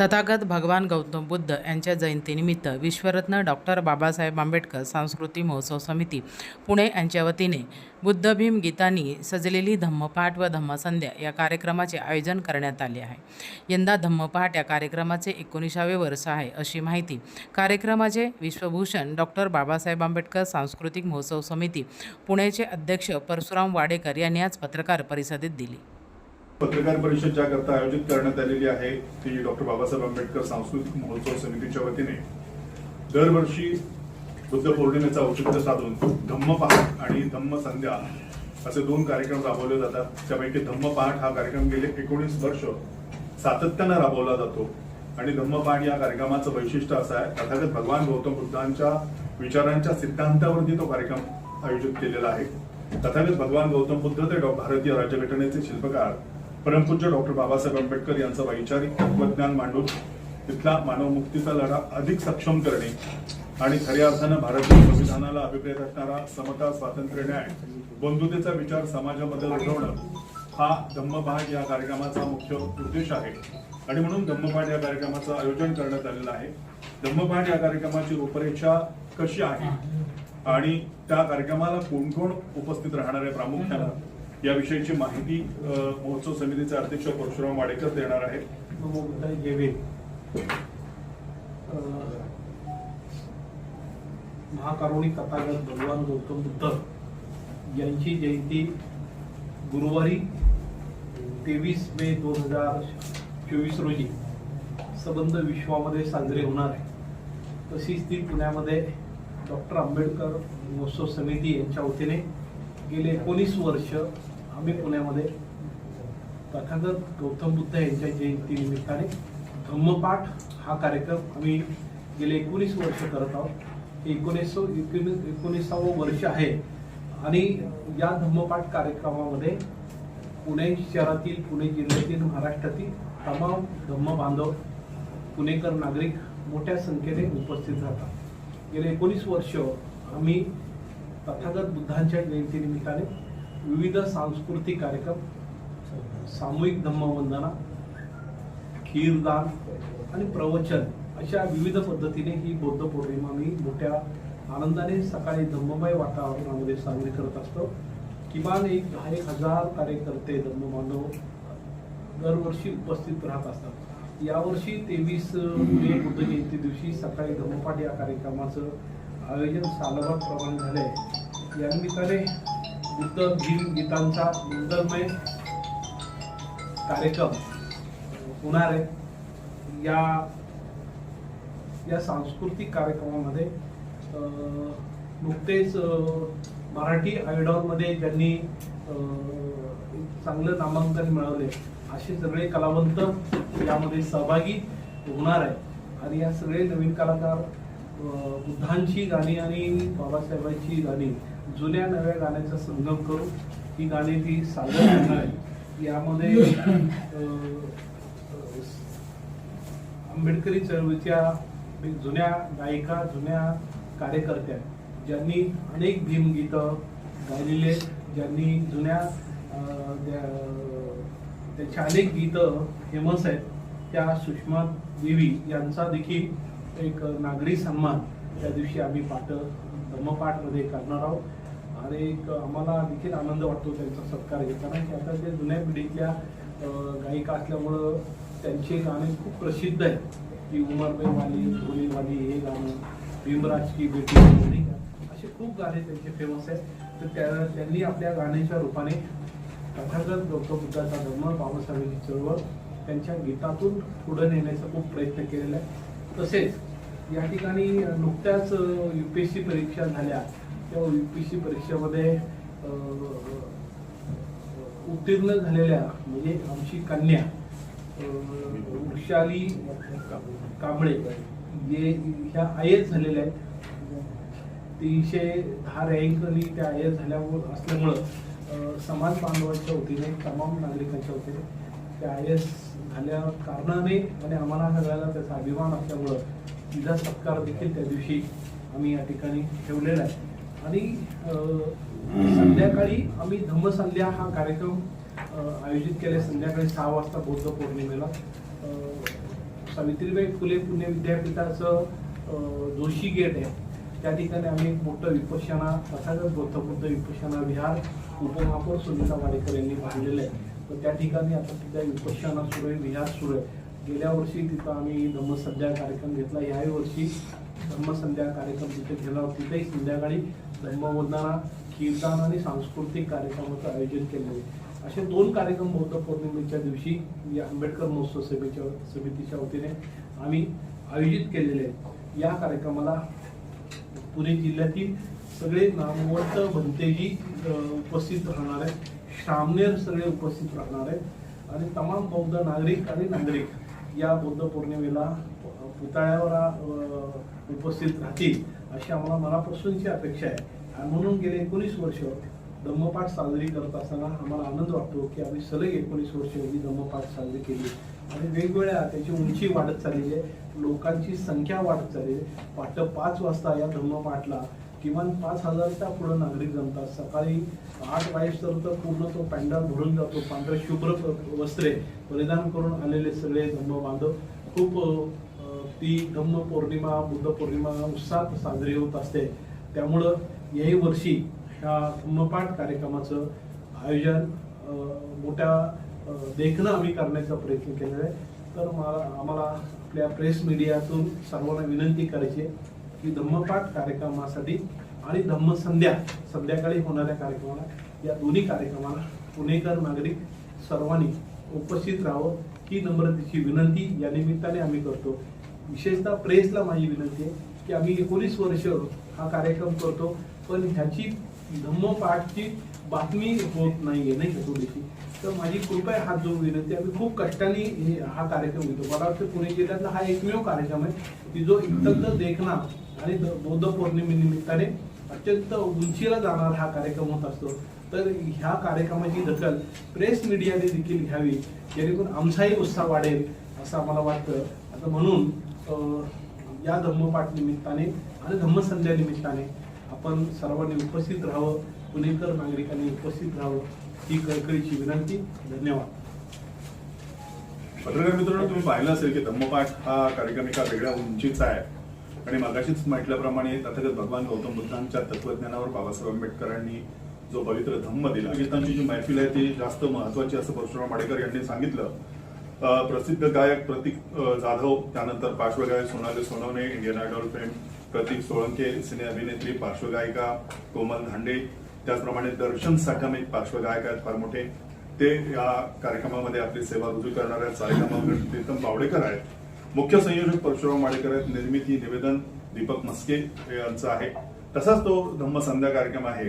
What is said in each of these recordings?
तथागत भगवान गौतम बुद्ध यांच्या जयंतीनिमित्त विश्वरत्न डॉक्टर बाबासाहेब आंबेडकर सांस्कृतिक महोत्सव समिती पुणे यांच्या वतीने बुद्धभीम गीतांनी सजलेली धम्मपाठ व धम्मसंध्या या कार्यक्रमाचे आयोजन करण्यात आले आहे. यंदा धम्मपाठ या कार्यक्रमाचे एकोणीसावे वर्ष आहे अशी माहिती कार्यक्रमाचे विश्वभूषण डॉक्टर बाबासाहेब आंबेडकर सांस्कृतिक महोत्सव समिती पुण्याचे अध्यक्ष परशुराम वाडेकर यांनी आज पत्रकार परिषदेत दिली. पत्रकार परिषद ज्याकरता आयोजित करण्यात आलेली आहे ती डॉक्टर बाबासाहेब आंबेडकर सांस्कृतिक महोत्सव समितीच्या वतीने. दरवर्षी बुद्ध पौर्णिमेचा औचित्य साधून धम्म पहाट आणि धम्म संध्या असे दोन कार्यक्रम राबवले जातात. त्यापैकी धम्म पहाट हा कार्यक्रम गेले एकोणीस वर्ष सातत्यानं राबवला जातो. आणि धम्मपाठ या कार्यक्रमाचं वैशिष्ट्य असं आहे तथागत भगवान गौतम बुद्धांच्या विचारांच्या सिद्धांतावरती तो कार्यक्रम आयोजित केलेला आहे. तथागत भगवान गौतम बुद्ध ते डॉ- भारतीय राज्यघटनेचे शिल्पकार परमपूज्य डॉक्टर बाबासाहेब आंबेडकर यांचं वैचारिक तत्वज्ञान मांडून तिथला मानवमुक्तीचा लढा अधिक सक्षम करणे आणि खऱ्या अर्थानं भारतीय संविधानाला अभिप्रेत असणारा समता स्वातंत्र्य न्याय बंधुतेचा विचार समाजामध्ये रुजवणं हा धम्मपाठ या कार्यक्रमाचा मुख्य उद्देश आहे. आणि म्हणून धम्मपाठ या कार्यक्रमाचं आयोजन करण्यात आलेलं आहे. धम्मपाठ या कार्यक्रमाची रूपरेषा कशी आहे? आणि त्या कार्यक्रमाला कोण कोण उपस्थित राहणार आहे प्रामुख्यानं? याविषयीची माहिती महोत्सव समितीचे अध्यक्ष परशुराम वाडेकर देणार आहेत. महाकारुणी जेवे तथागत भगवान गौतम बुद्ध यांची जयंती गुरुवारी तेवीस मे दोन हजार चोवीस रोजी सबंध विश्वामध्ये साजरी होणार आहे. तशीच ती पुण्यामध्ये डॉक्टर आंबेडकर महोत्सव समिती यांच्या वतीने गेले एकोणीस वर्ष आम्ही पुण्यामध्ये. तथागत गौतम बुद्ध यांच्या जयंतीनिमित्ताने धम्मपाठ हा कार्यक्रम आम्ही गेले एकोणीस वर्ष करत आहोत. एकोणीस एकोणीसावं वर्ष आहे. आणि या धम्मपाठ कार्यक्रमामध्ये पुणे शहरातील पुणे जिल्ह्यातील महाराष्ट्रातील तमाम धम्म बांधव पुणेकर नागरिक मोठ्या संख्येने उपस्थित राहतात. गेले एकोणीस वर्ष आम्ही तथागत बुद्धांच्या जयंतीनिमित्ताने विविध सांस्कृतिक कार्यक्रम सामूहिक धम्मवंदना खीरदान आणि प्रवचन अशा विविध पद्धतीने ही बौद्ध पौर्णिमा मी मोठ्या आनंदाने सकाळी धम्ममय वातावरणामध्ये साजरी करत असतो. किमान एक दहा एक हजार कार्यकर्ते धम्ममानव दरवर्षी उपस्थित राहत असतात. यावर्षी तेवीस मे बुद्ध जयंती दिवशी सकाळी धम्मपाठ या कार्यक्रमाचं आयोजन सालभात प्रमाणे झालं आहे यानिमित्ताने बुद्ध भीम गीतांचा मंगलमय कार्यक्रम होणार आहे. या या सांस्कृतिक कार्यक्रमामध्ये नुकतेच मराठी आयडॉलमध्ये ज्यांनी चांगलं नामांकन मिळवले असे सगळे कलावंत यामध्ये सहभागी होणार आहे आणि या सगळे नवीन कलाकार बुद्धांची गाणी आणि बाबासाहेबांची गाणी जुन्या नव्या गाण्याचा संगम करून ही गाणी ती सादर करणार आहे. यामध्ये आंबेडकरी चळवळीच्या जुन्या गायिका जुन्या कार्यकर्त्या ज्यांनी अनेक भीमगीतं गायलेले ज्यांनी जुन्या त्याच्या त्या- अनेक गीतं फेमस आहेत. त्या सुषमा देवी यांचा देखील एक नागरी सन्मान त्या दिवशी आम्ही पाठ धम्मपाठमध्ये करणार आहोत. आणि एक आम्हाला देखील आनंद वाटतो त्यांचा सत्कार घेताना की आता त्या जुन्या पिढीतल्या गायिका असल्यामुळं त्यांचे गाणे खूप प्रसिद्ध आहेत. की उमरबाई वाली धोनीवाली हे गाणं भीमराज की बेटी नाही असे खूप गाणे त्यांचे फेमस आहेत. तर त्या त्यांनी आपल्या गाण्याच्या रूपाने तथागत गौतम बुद्धाचा धर्म बाबासाहेबांची चळवळ त्यांच्या गीतातून पुढे नेण्याचा खूप प्रयत्न केलेला आहे. तसेच या ठिकाणी नुकत्याच यू पी एस सी परीक्षा झाल्या. किंवा यू पी सी परीक्षेमध्ये उत्तीर्ण झालेल्या म्हणजे आमची कन्या वृक्षाली कांबळे जे ह्या आय एस झालेल्या आहेत. तीनशे दहा रँक आणि त्या आय एस झाल्यामुळं असल्यामुळं समाज बांधवांच्या वतीने तमाम नागरिकांच्या वतीने त्या आय एस झाल्या कारणाने आणि आम्हाला सगळ्याला त्याचा अभिमान असल्यामुळं तिचा सत्कार देखील त्या दिवशी आम्ही या ठिकाणी ठेवलेला आहे. आणि संध्याकाळी आम्ही धम्मसंध्या हा कार्यक्रम आयोजित केला संध्याकाळी सहा वाजता बौद्ध पौर्णिमेला. सावित्रीबाई फुले पुणे विद्यापीठाचं जोशी गेट आहे. त्या ठिकाणी आम्ही एक मोठं विपश्यना तथागत बौद्ध बुद्ध विपश्यना विहार उपमहापौर सुनीता वाडेकर यांनी बांधलेलं आहे. तर त्या ठिकाणी आता तिथं विपश्यना सुरू आहे विहार सुरू आहे. गेल्या वर्षी तिथं आम्ही धम्मसंध्या कार्यक्रम घेतला. याही वर्षी धम्मसंध्या कार्यक्रम तिथे घेतला तिथेही संध्याकाळी धम्मवंदना कीर्तन आणि सांस्कृतिक कार्यक्रमाचं आयोजन केले आहे असे दोन कार्यक्रम बौद्ध पौर्णिमेच्या दिवशी या आंबेडकर महोत्सव सभेच्या समितीच्या वतीने आम्ही आयोजित केलेले आहेत. या कार्यक्रमाला पुणे जिल्ह्यातील सगळे नामवंत भंतेजी उपस्थित राहणार आहेत श्रामनेर सगळे उपस्थित राहणार आहेत आणि तमाम बौद्ध नागरिक आणि नागरिक या बौद्ध पौर्णिमेला पुतळ्यावर उपस्थित राहतील अशी आम्हाला मनापासूनची अपेक्षा आहे. आणि म्हणून गेले एकोणीस वर्ष धम्मपाठ साजरी करत असताना आम्हाला आनंद वाटतो की आम्ही सलग एकोणीस वर्ष ही धम्मपाठ साजरी केली. आणि वेगवेगळ्या त्याची उंची वाढत चाललेली आहे लोकांची संख्या वाढत चाललेली आहे. पाठ पाच वाजता या धम्मपाठला किमान पाच हजारच्या पुढे नागरिक जमतात. सकाळी आठ वाजेपर्यंत पूर्ण तो पॅन्डल भरून जातो. पांढरे शुभ्र वस्त्रे परिधान करून आलेले सगळे धम्म बांधव. खूप ती धम्म पौर्णिमा बुद्ध पौर्णिमा उत्साहात साजरी होत असते. त्यामुळं याही वर्षी ह्या धम्मपाठ कार्यक्रमाचं आयोजन मोठ्या देखणं आम्ही करण्याचा प्रयत्न केलेला आहे. तर मला आम्हाला आपल्या प्रेस मीडियातून सर्वांना विनंती करायची आहे. की धम्मपाठ कार्यक्रमासाठी आणि धम्मसंध्या संध्याकाळी होणाऱ्या कार्यक्रमाला या दोन्ही कार्यक्रमाला पुणेकर नागरिक सर्वांनी उपस्थित राहावं ही नम्रतेची विनंती या निमित्ताने आम्ही करतो. विशेषतः प्रेसला माझी विनंती आहे की आम्ही एकोणीस वर्ष हा कार्यक्रम करतो पण ह्याची धम्मपाठची बातमी होत नाहीये नाही का थोडीशी? तर माझी कृपया हात जोडून विनंती आम्ही खूप कष्टाने हा कार्यक्रम घेतो. मला वाटतं पुणे जिल्ह्यातला हा एकमेव कार्यक्रम आहे. की जो इतंत देखना आणि द- बौद्ध पौर्णिमेनिमित्ताने अत्यंत उंचीला जाणारा हा कार्यक्रम होत असतो. तर ह्या कार्यक्रमाची दखल प्रेस मीडियाने देखील घ्यावी जेणेकरून आमचाही उत्साह वाढेल असं आम्हाला वाटतं. आता म्हणून या धम्मपाठ निमित्ताने आणि धम्मसंध्या निमित्ताने आपण सर्वांनी उपस्थित राहावं पुणेकर नागरिकांनी उपस्थित राहावं. ही कळकळीची विनंती. धन्यवाद. पत्रकार मित्रांनो तुम्ही पाहिलं असेल की धम्मपाठ हा कार्यक्रम एका वेगळ्या उंचीचा आहे. आणि मागाशीच म्हटल्याप्रमाणे तथागत भगवान गौतम बुद्धांच्या तत्वज्ञानावर बाबासाहेब आंबेडकरांनी जो पवित्र धम्म दिला गीतांची जी मैफिल आहे ती जास्त महत्वाची असं परशुराम माडेकर यांनी सांगितलं. प्रसिद्ध गायक प्रतीक जाधव त्यानंतर पार्श्वगायक Sonali Sonawane Indian Idol fame Pratik Solanke cine अभिनेत्री पार्श्वगायिका कोमल धांडे त्याचप्रमाणे दर्शन साठम एक पार्श्वगायक आहेत फार मोठे. ते या कार्यक्रमामध्ये आपली सेवा रुजू करणार आहेत सारेगामा प्रीतम बावडेकर आहेत. मुख्य संयोजक परशुराम वाडेकर आहेत निर्मिती निवेदन दीपक मस्के यांचं आहे. तसाच तो धम्म संध्या कार्यक्रम आहे.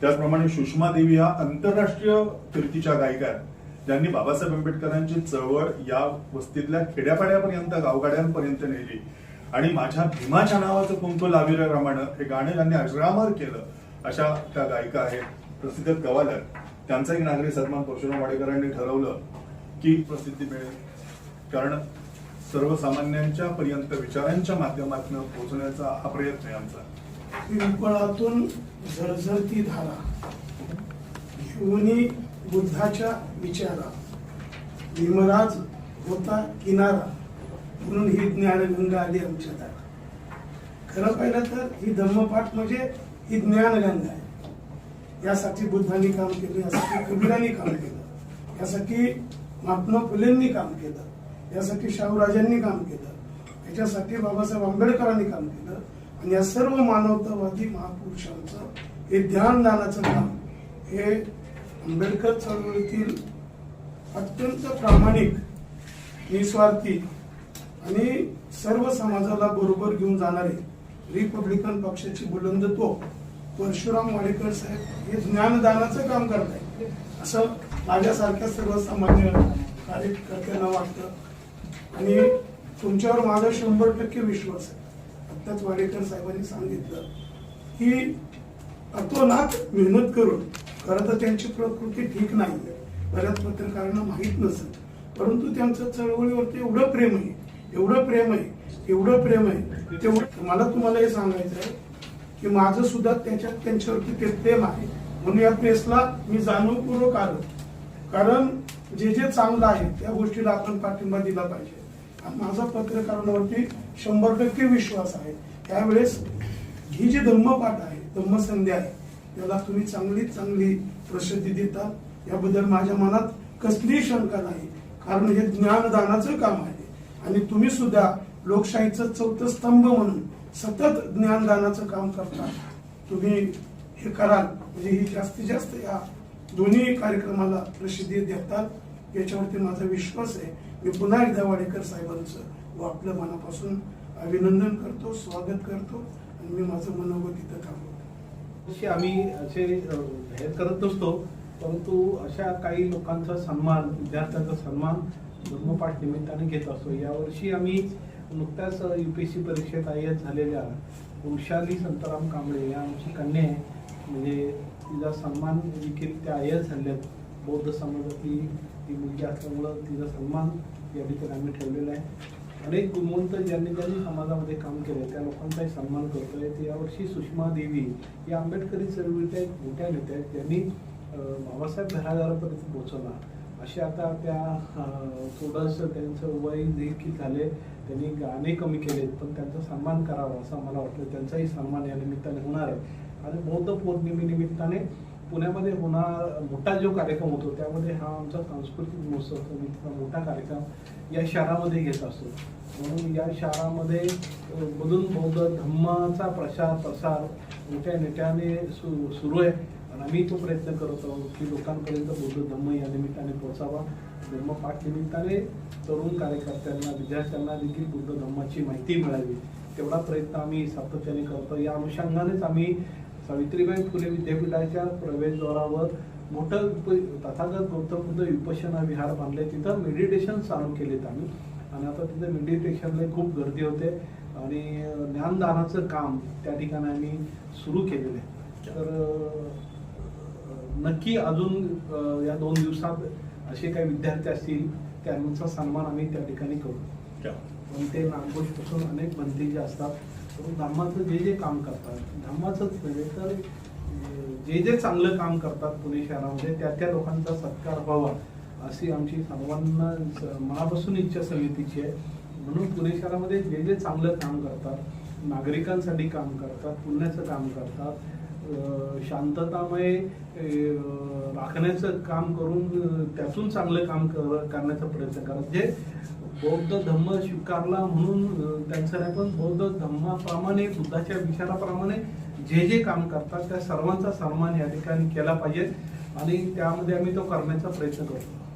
त्याचप्रमाणे सुषमा देवी या आंतरराष्ट्रीय कीर्तीच्या गायिका आहेत. ज्यांनी बाबासाहेब आंबेडकरांची चळवळ या वस्तीतल्या खेड्यापाड्यापर्यंत गावगाड्यांपर्यंत नेली. आणि माझ्या भीमाच्या नावाचं कुंकू लाविर रमानं हे गाणं ज्यांनी अजरामर केलं अशा त्या गायिका आहेत. प्रसिद्ध गवालर. त्यांचाही एक नागरी सन्मान परशुराम वाडेकरांनी ठरवलं की प्रसिद्धी मिळेल. कारण सर्वसामान्यांच्या पर्यंत विचारांच्या माध्यमातून पोहोचण्याचा हा प्रयत्न आहे आमचा. पिंपळातून झरझरती धारा शिवनी बुद्धाच्या विचारा भीमराज होता किनारा म्हणून ही ज्ञानगंगा आली आमच्या दारा खरं पाहिलं तर ही धम्मपाठ म्हणजे ही ज्ञानगंगा आहे. यासाठी बुद्धांनी काम केलं यासाठी कबीरांनी काम केलं यासाठी महात्मा फुलेंनी काम केलं यासाठी शाहूराजांनी काम केलं याच्यासाठी बाबासाहेब आंबेडकरांनी काम केलं आणि या सर्व मानवतावादी महापुरुषांचं हे ध्यानदानाचं काम हे आंबेडकर चळवळीतील अत्यंत प्रामाणिक निस्वार्थी आणि सर्व समाजाला बरोबर घेऊन जाणारे रिपब्लिकन पक्षाची बुलंदत्व परशुराम वाडेकर साहेब हे ज्ञानदानाचं काम करत आहे असं माझ्यासारख्या सर्वसामान्य कार्यकर्त्यांना वाटतं. आणि तुमच्यावर माझा शंभर टक्के विश्वास आहे. आत्ताच वाडेकर साहेबांनी सांगितलं. की अतोनात मेहनत करून खरं तर त्यांची प्रकृती ठीक नाही बऱ्याच पत्रकारांना माहीत नसेल. परंतु त्यांचं चळवळीवरती एवढं प्रेम आहे. एवढं प्रेम आहे एवढं प्रेम आहे तेवढं मला तुम्हाला हे सांगायचं आहे की माझं सुद्धा त्याच्यात त्यांच्यावरती ते प्रेम आहे. म्हणून या प्रेसला मी जाणीवपूर्वक आलो. कारण जे जे चांगलं आहे त्या गोष्टीला आपण पाठिंबा दिला पाहिजे. माझा पत्रकारांवरती शंभर टक्के विश्वास आहे. त्यावेळेस ही जी धम्मपाठ आहे धम्मसंध्या आहे त्याला तुम्ही चांगली चांगली प्रसिद्धी देता. याबद्दल माझ्या मनात कसलीही शंका नाही. कारण हे ज्ञानदानाचं काम आहे. आणि तुम्ही सुद्धा लोकशाहीचं चौथं स्तंभ म्हणून सतत ज्ञानदानाचं काम करता. तुम्ही हे कराल म्हणजे ही जास्तीत जास्त या दोन्ही कार्यक्रमाला प्रसिद्धी देतात याच्यावरती माझा विश्वास आहे. मी पुन्हा एकदा वाडेकर साहेबांचं व आपलं मनापासून अभिनंदन करतो स्वागत करतो आणि मी माझं मनोगत इथं थांबवतो. आम्ही असे हे करत नसतो परंतु अशा काही लोकांचा सन्मान विद्यार्थ्यांचा सन्मान धर्मपाठ निमित्ताने घेत असतो. यावर्षी आम्ही नुकत्याच यू पी एस सी परीक्षेत आय झालेल्या वंशाली संताराम कांबळे या आमची कन्या आहे. म्हणजे तिचा सन्मान देखील त्या आय झाल्यात. बौद्ध समाजातली ती मुलगी असल्यामुळं तिचा सन्मान या ठिकाणी आम्ही ठेवलेला आहे. अनेक गुणवंत ज्यांनी ज्यांनी समाजामध्ये काम केलं त्या लोकांचाही सन्मान करतोय. ते यावर्षी सुषमा देवी या आंबेडकरी चळवळीच्या एक मोठ्या नेत्या आहेत. त्यांनी बाबासाहेब घरादारापर्यंत पोहोचवला. असे आता त्या थोडंसं त्यांचं वय देखील झाले त्यांनी गाणे कमी केलेत पण त्यांचा सन्मान करावा असं मला वाटलं त्यांचाही सन्मान या निमित्ताने होणार आहे. आणि बौद्ध पौर्णिमेनिमित्ताने पुण्यामध्ये होणार मोठा जो कार्यक्रम होतो त्यामध्ये हा आमचा सांस्कृतिक महोत्सव मोठा कार्यक्रम या शहरामध्ये घेत असतो. म्हणून या शहरामध्ये मधून बौद्ध धम्माचा प्रसार प्रसार मोठ्या नेत्याने सु सुरू आहे. आणि आम्ही तो प्रयत्न करत आहोत की लोकांपर्यंत बौद्ध धम्म या निमित्ताने पोहोचावा. धर्मपाठ निमित्ताने तरुण कार्यकर्त्यांना विद्यार्थ्यांना देखील बुद्ध धम्माची माहिती मिळावी. तेवढा प्रयत्न आम्ही सातत्याने करतो. या अनुषंगानेच आम्ही सावित्रीबाई फुले विद्यापीठाच्या प्रवेशद्वारावर मोठं उप- तथागत गौतम बुद्ध विपशना विहार बांधले. तिथं मेडिटेशन चालू केलेत आम्ही. आणि आता तिथे मेडिटेशनला खूप गर्दी होते. आणि ज्ञानदानाचं काम त्या ठिकाणी आम्ही सुरू केलेलं आहे. तर नक्की अजून या दोन दिवसात असे काही विद्यार्थी असतील त्यांचा सन्मान आम्ही त्या ठिकाणी करू. पण ते नागोशपासून अनेक बंदी जे असतात धम्माचं जे जे काम करतात धम्माचंच नव्हे तर जे जे चांगलं काम करतात पुणे शहरामध्ये त्या त्या लोकांचा सत्कार व्हावा अशी आमची सर्वांना मनापासून इच्छा समितीची आहे. म्हणून पुणे शहरामध्ये जे जे चांगलं काम करतात नागरिकांसाठी काम करतात पुण्याचं काम करतात शांततामय राखण्याचं काम करून त्यातून चांगलं काम कर- करण्याचा प्रयत्न करतात जे बौद्ध धम्म स्वीकारला म्हणून अं, त्यांचं पण बौद्ध धम्माप्रमाणे बुद्धाच्या विचाराप्रमाणे जे जे काम करतात त्या सर्वांचा सन्मान या ठिकाणी केला पाहिजे. आणि त्यामध्ये आम्ही तो करण्याचा प्रयत्न करतो.